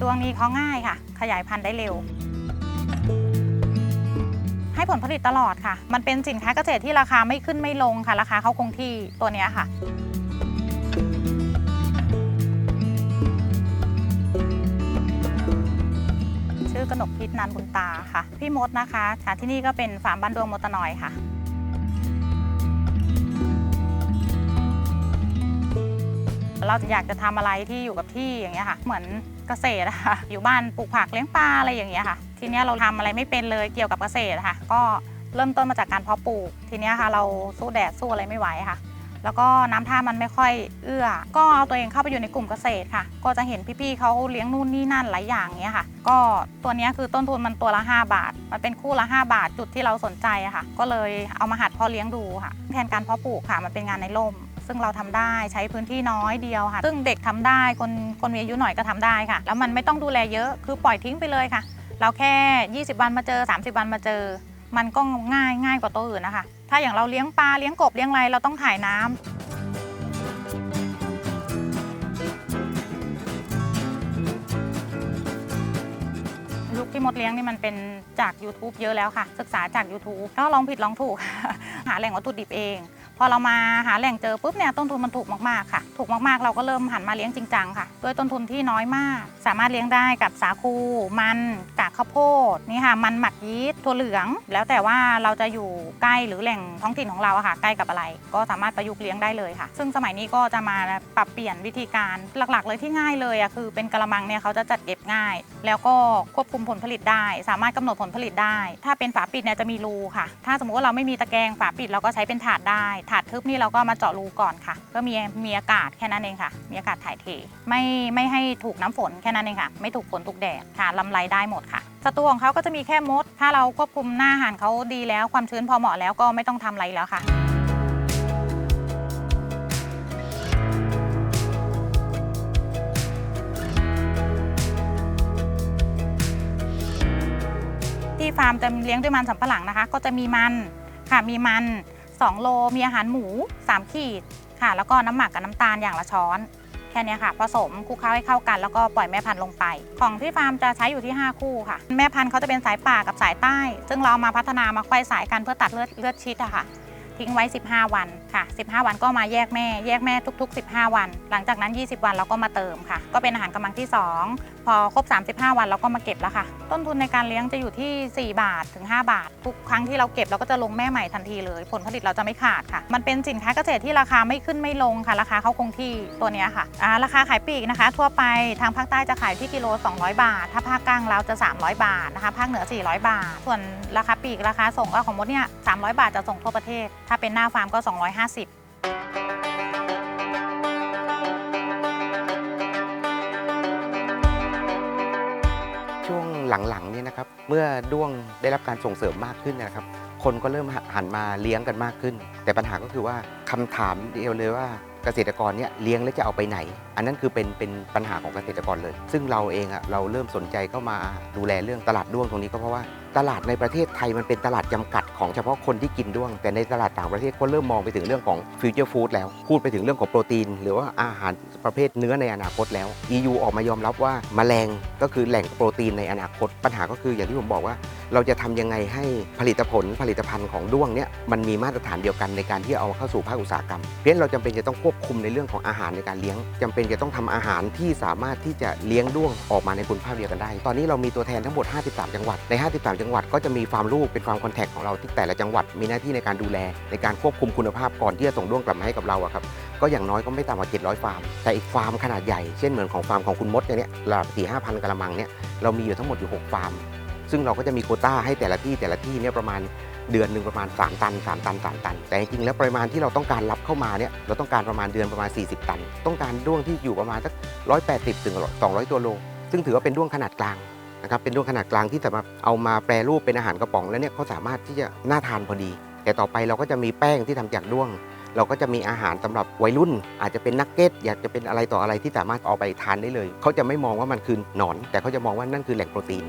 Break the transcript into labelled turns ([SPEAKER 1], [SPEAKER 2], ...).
[SPEAKER 1] ดวงนี้เขาง่ายค่ะ ขยายพันธุ์ได้เร็ว ให้ผลผลิตตลอดค่ะ มันเป็นสินค้าเกษตรที่ราคาไม่ขึ้นไม่ลงค่ะ ราคาเขาคงที่ตัวนี้ค่ะชื่อกนกพิษนันบุญตาค่ะ พี่มดนะคะค่ะที่นี่ก็เป็นฟาร์มบ้านดวงมดตะนอยค่ะ เราอยากจะทำอะไรที่อยู่กับที่อย่างเงี้ยค่ะ เหมือนเกษตรอะค่ะอยู่บ้านปลูกผักเลี้ยงปลาอะไรอย่างเงี้ยค่ะ ทีเนี้ยเราทำอะไรไม่เป็นเลยเกี่ยวกับเกษตรค่ะ ก็เริ่มต้นมาจากการเพาะปลูก ทีเนี้ยค่ะ เราสู้แดดสู้อะไรไม่ไหวค่ะ แล้วก็น้ำท่ามันไม่ค่อยเอื้อ ก็เอาตัวเองเข้าไปอยู่ในกลุ่มเกษตรค่ะ ก็จะเห็นพี่ๆเขาเลี้ยงนู่นนี่นั่นหลายอย่างเงี้ยค่ะ ก็ตัวเนี้ยคือต้นทุนมันตัวละ 5 บาท มันเป็นคู่ละ 5 บาทจุดที่เราสนใจอะค่ะ ก็เลยเอามาหัดเพาะเลี้ยงดูค่ะ แทนการเพาะปลูกค่ะ มันเป็นงานในร่ม ซึ่งเราทำได้ใช้พื้นที่น้อยเดียวค่ะ ซึ่งเด็กทำได้คนคนมีอายุหน่อยก็ทำได้ค่ะ แล้วมันไม่ต้องดูแลเยอะคือปล่อยทิ้งไปเลยค่ะ เราแค่ 20 วันมาเจอ 30 วันมาเจอ มันก็ง่ายง่ายกว่าตัวอื่นนะคะ ถ้าอย่างเราเลี้ยงปลาเลี้ยงกบเลี้ยงอะไรเราต้องถ่ายน้ำลูกที่มดเลี้ยงนี่มันเป็นจาก YouTube เยอะแล้วค่ะ ศึกษาจาก YouTube ก็ลองผิดลองถูก หาแหล่งวัตถุดิบเอง พอเรามาหาแหล่งเจอปุ๊บเนี่ยต้นทุนมันถูกมากๆค่ะ ถูกมากๆเราก็เริ่มหันมาเลี้ยงจริงจังค่ะด้วยต้นทุนที่น้อยมาก สามารถเลี้ยงได้กับสาคูมันกากข้าวโพดนี่ค่ะมันหมักยีสต์ถั่วเหลือง แล้วแต่ว่าเราจะอยู่ใกล้หรือแหล่งท้องถิ่นของเราอะค่ะใกล้กับอะไร ก็สามารถประยุกต์เลี้ยงได้เลยค่ะ ซึ่งสมัยนี้ก็จะมาปรับเปลี่ยนวิธีการหลักๆ เลยที่ง่ายเลยอะคือเป็นกระมังเนี่ยเขาจะจัดเก็บง่าย แล้วก็ควบคุมผลผลิตได้ สามารถกำหนดผลผลิตได้ ถ้าเป็นฝาปิดเนี่ยจะมีรูค่ะ ถ้าสมมติว่าเราไม่มีตะแกรงฝาปิดเราก็ใช้เป็นถาดได้ถาดทึบนี่เราก็มาเจาะรูก่อนค่ะ ก็มีมีอากาศแค่นั้นเองค่ะ มีอากาศถ่ายเท ไม่ไม่ให้ถูกน้ำฝนแค่นั้นเองค่ะ ไม่ถูกฝนถูกแดดค่ะลำไรได้หมดค่ะศัตรูของเขาก็จะมีแค่มด ถ้าเราควบคุมหน้าอาหารเขาดีแล้ว ความชื้นพอเหมาะแล้วก็ไม่ต้องทำอะไรแล้วค่ะที่ฟาร์มจะเลี้ยงด้วยมันสำปะหลังนะคะ ก็จะมีมันค่ะมีมัน 2 โลมีอาหารหมู 3 ขีดค่ะ แล้วก็น้ำหมักกับน้ำตาลอย่างละช้อน แค่นี้ค่ะ ผสมคลุกเคล้าให้เข้ากัน แล้วก็ปล่อยแม่พันธุ์ลงไป ของที่ฟาร์มจะใช้อยู่ที่ 5 คู่ค่ะ แม่พันธุ์เขาจะเป็นสายป่ากับสายใต้ ซึ่งเรามาพัฒนามาควายสายกันเพื่อตัดเลือดเลือดชิดอะค่ะ ทิ้งไว้ 15 วันค่ะ 15 วันก็มาแยกแม่ แยกแม่ทุก ๆ 15 วัน หลังจากนั้น 20 วันเราก็มาเติมค่ะ ก็เป็นอาหารกำลังที่ 2 พอครบ 35 วันเราก็มาเก็บแล้วค่ะ ต้นทุนในการเลี้ยงจะอยู่ที่ 4 บาทถึง 5 บาท ทุกครั้งที่เราเก็บเราก็จะลงแม่ใหม่ทันทีเลย ผลผลิตเราจะไม่ขาดค่ะ มันเป็นสินค้าเกษตรที่ราคาไม่ขึ้นไม่ลงค่ะ ราคาเขาคงที่ตัวนี้ค่ะอ่าราคาขายปลีกนะคะ ทั่วไปทางภาคใต้จะขายที่กิโล 200 บาท ถ้าภาคกลางเราจะ 300 บาทนะคะ ภาคเหนือ 400 บาท ส่วนราคาปลีกราคาส่งก็ของมดเนี่ย300 บาทจะส่งทั่วประเทศถ้าเป็นหน้าฟาร์มก็ 250
[SPEAKER 2] ช่วงหลังๆเนี่ยนะครับเมื่อด้วงได้รับการส่งเสริมมากขึ้นนะครับ คนก็เริ่มหันมาเลี้ยงกันมากขึ้น แต่ปัญหาก็คือว่าคำถามเดียวเลยว่า เกษตรกรเนี่ยเลี้ยงแล้วจะเอาไปไหน อันนั้นคือเป็นเป็นปัญหาของเกษตรกรเลย ซึ่งเราเองอะเราเริ่มสนใจเข้ามาดูแลเรื่องตลาดด้วงตรงนี้ก็เพราะว่าตลาดในประเทศไทยมันเป็นตลาดจำกัดของเฉพาะคนที่กินด้วง แต่ในตลาดต่างประเทศก็เริ่มมองไปถึงเรื่องของฟิวเจอร์ฟู้ดแล้ว พูดไปถึงเรื่องของโปรตีน หรือว่าอาหารประเภทเนื้อในอนาคตแล้ว EU ออกมายอมรับว่าแมลงก็คือแหล่งโปรตีนในอนาคต ปัญหาก็คืออย่างที่ผมบอกว่า เราจะทำยังไงให้ผลิตผลผลิตภัณฑ์ของด้วงเนี่ยมันมีมาตรฐานเดียวกันในการที่เอาเข้าสู่ภาคอุตสาหกรรม เพราะฉะนั้นเราจำเป็นจะต้องควบคุมในเรื่องของอาหารในการเลี้ยงจำเป็นจะต้องทำอาหารที่สามารถที่จะเลี้ยงด้วงออกมาในคุณภาพเดียวกันได้ ตอนนี้เรามีตัวแทนทั้งหมด 53 จังหวัด ใน 53 จังหวัดก็จะมีฟาร์มลูกเป็นฟาร์มคอนแทคของเราที่แต่ละจังหวัดมีหน้าที่ในการดูแล ในการควบคุมคุณภาพก่อนที่จะส่งด้วงกลับมาให้กับเราครับก็อย่างน้อยก็ไม่ต่ำกว่า 700 ฟาร์ม แต่อีกฟาร์มขนาดใหญ่ เช่นเหมือนของฟาร์มของคุณมดเนี้ยระดับสี่ห้าพันกะละมังเนี่ย เรามีอยู่ทั้งหมดอยู่ 6 ฟาร์ม ซึ่งเราก็จะมีโคต้าให้แต่ละที่แต่ละที่เนี่ยประมาณเดือนหนึ่งประมาณ 3 ตัน 3 ตัน 3 ตัน แต่จริงๆแล้วปริมาณที่เราต้องการรับเข้ามาเนี่ยเราต้องการประมาณเดือนประมาณ 40 ตัน ต้องการด้วงที่อยู่ประมาณสัก180ถึง200 ตัวโล ซึ่งถือว่าเป็นด้วงขนาดกลางนะครับเป็นด้วงขนาดกลางที่สามารถเอามาแปรรูปเป็นอาหารกระป๋องแล้วเนี่ยเขาสามารถที่จะน่าทานพอดี แต่ต่อไปเราก็จะมีแป้งที่ทำจากด้วง เราก็จะมีอาหารสำหรับวัยรุ่น อาจจะเป็นนักเก็ตอยากจะเป็นอะไรต่ออะไรที่สามารถเอาไปทานได้เลยเขาจะไม่มองว่ามันคือหนอน แต่เขาจะมองว่านั่นคือแหล่งโปรตีน